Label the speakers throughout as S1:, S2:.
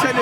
S1: ছেলে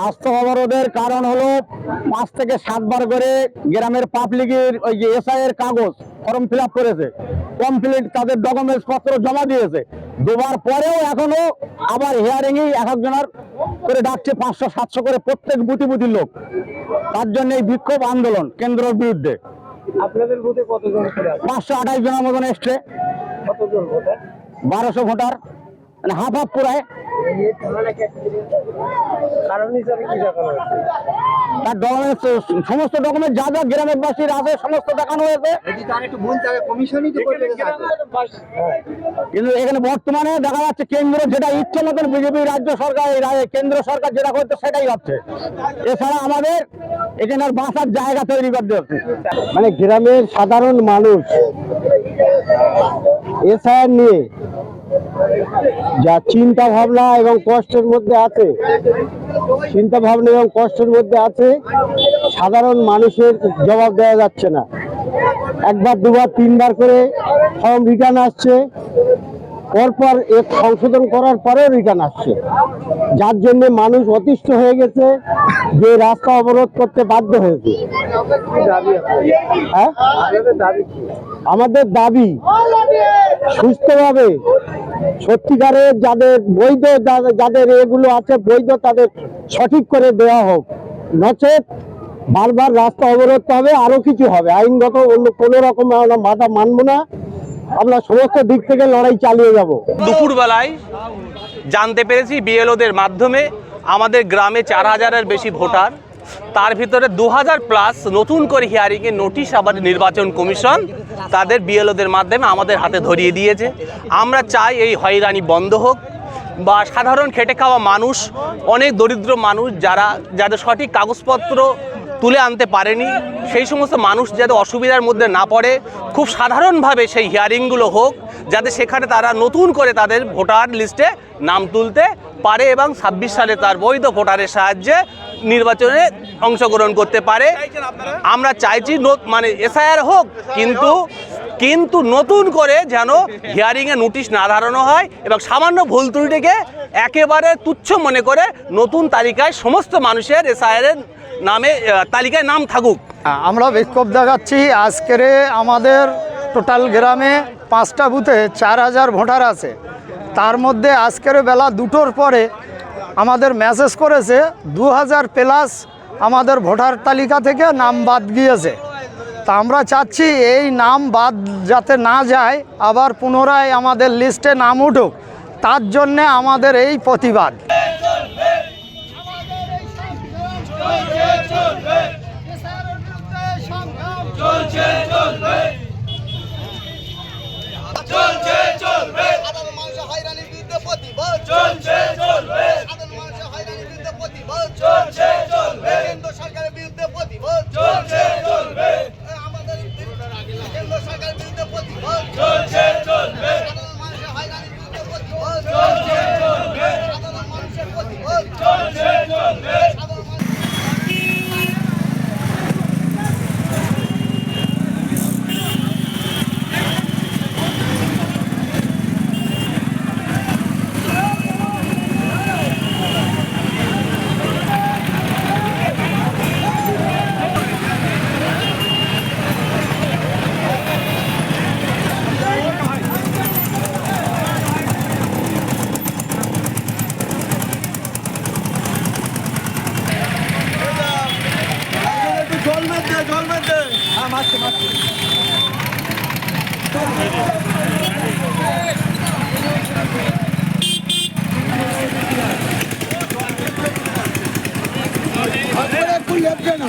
S2: রাস্তা অবরোধের কারণ হলো পাঁচ থেকে সাতবার করে গ্রামের পাবলিকের ওই যে এসআই এর কাগজ ফর্ম ফিল করেছে। কমপ্লিট তাদের ডকুমেন্টস পত্র জমা দিয়েছে। দুবার পরেও এখনও আবার হিয়ারিং এ এক একজনের করে ডাকছে পাঁচশো সাতশো করে প্রত্যেক বুটি বুটির লোক। তার জন্য এই বিক্ষোভ আন্দোলন কেন্দ্রের বিরুদ্ধে।
S3: আপনাদের বুথে কতজন
S2: পাঁচশো আঠাশ জনের মতন এসছে।
S3: কতজন ভোটার?
S2: বারোশো ভোটার। মানে হাফ হাফ পুরায়
S3: কারণ হিসাবে কি দেখানো হচ্ছে
S2: তার ডকুমেন্টস সমস্ত ডকুমেন্ট যা যা গ্রামের বাসীর আছে সমস্ত দেখানো হয়েছে। কিন্তু এখানে বর্তমানে দেখা যাচ্ছে কেন্দ্র যেটা ইচ্ছে মতন বিজেপি রাজ্য সরকার কেন্দ্র সরকার যেটা করছে সেটাই হচ্ছে এছাড়া আমাদের এখানে আর বাঁচার জায়গা তৈরি করতে হচ্ছে। মানে গ্রামের সাধারণ মানুষ এসআইআর নিয়ে যা চিন্তা ভাবনা এবং কষ্টের মধ্যে আছে চিন্তা ভাবনা এবং কষ্টের মধ্যে আছে, সাধারণ মানুষের জবাব দেওয়া যাচ্ছে না। একবার, দুবার, তিনবার করে ফর্ম রিটার্ন আসছে, পরপর এক সংশোধন করার পরেও রিটার্ন আসছে। যার জন্য মানুষ অতিষ্ঠ হয়ে গেছে, যে রাস্তা অবরোধ করতে বাধ্য হয়েছে। হ্যাঁ? আমাদের দাবি, সুস্থভাবে সত্যিকারের যাদের বৈধ, যাদের এগুলো আছে, বৈধ তাদের সঠিক করে দেওয়া হোক। নচেত বারবার রাস্তা অবরোধ হবে, আরও কিছু হবে। আইনগত অন্য কোনো রকম আমরা বাধা মানবো না। আমরা সমস্ত দিক থেকে লড়াই চালিয়ে যাব।
S4: দুপুরবেলায় জানতে পেরেছি বিএলওদের মাধ্যমে আমাদের গ্রামে চার হাজারের বেশি ভোটার। তার ভিতরে দু হাজার প্লাস নতুন করে হিয়ারিংয়ের নোটিশ আবার নির্বাচন কমিশন তাদের বিএলওদের মাধ্যমে আমাদের হাতে ধরিয়ে দিয়েছে। আমরা চাই এই হয়রানি বন্ধ হোক বা সাধারণ খেটে খাওয়া মানুষ, অনেক দরিদ্র মানুষ যারা, যাদের সঠিক কাগজপত্র তুলে আনতে পারেনি, সেই সমস্ত মানুষ যাতে অসুবিধার মধ্যে না পড়ে, খুব সাধারণভাবে সেই হিয়ারিংগুলো হোক, যাতে সেখানে তারা নতুন করে তাদের ভোটার লিস্টে নাম তুলতে পারে এবং ছাব্বিশ সালে তার বৈধ ভোটারের সাহায্যে নির্বাচনে অংশগ্রহণ করতে পারে। আমরা চাইছি ন- মানে এসআইআর হোক কিন্তু কিন্তু নতুন করে যেন হিয়ারিংয়ে নোটিশ না ধারণো হয় এবং সামান্য ভুল ত্রুটিকে একেবারে তুচ্ছ মনে করে নতুন তালিকায় সমস্ত মানুষের এসআইআর নামে তালিকায় নাম থাকুক।
S5: আমরা বিক্ষোভ দেখাচ্ছি। আজকের আমাদের টোটাল গ্রামে পাঁচটা বুথে চার হাজার ভোটার আছে। তার মধ্যে আজকের বেলা দুটোর পরে আমাদের মেসেজ করেছে দু হাজার প্লাস আমাদের ভোটার তালিকা থেকে নাম বাদ গিয়েছে। তা আমরা চাচ্ছি এই নাম বাদ যাতে না যায়, আবার পুনরায় আমাদের লিস্টে নাম উঠুক। তার জন্যে আমাদের এই প্রতিবাদ। জল মারতে হ্যাঁ মারছে মারছে।
S6: খুলে না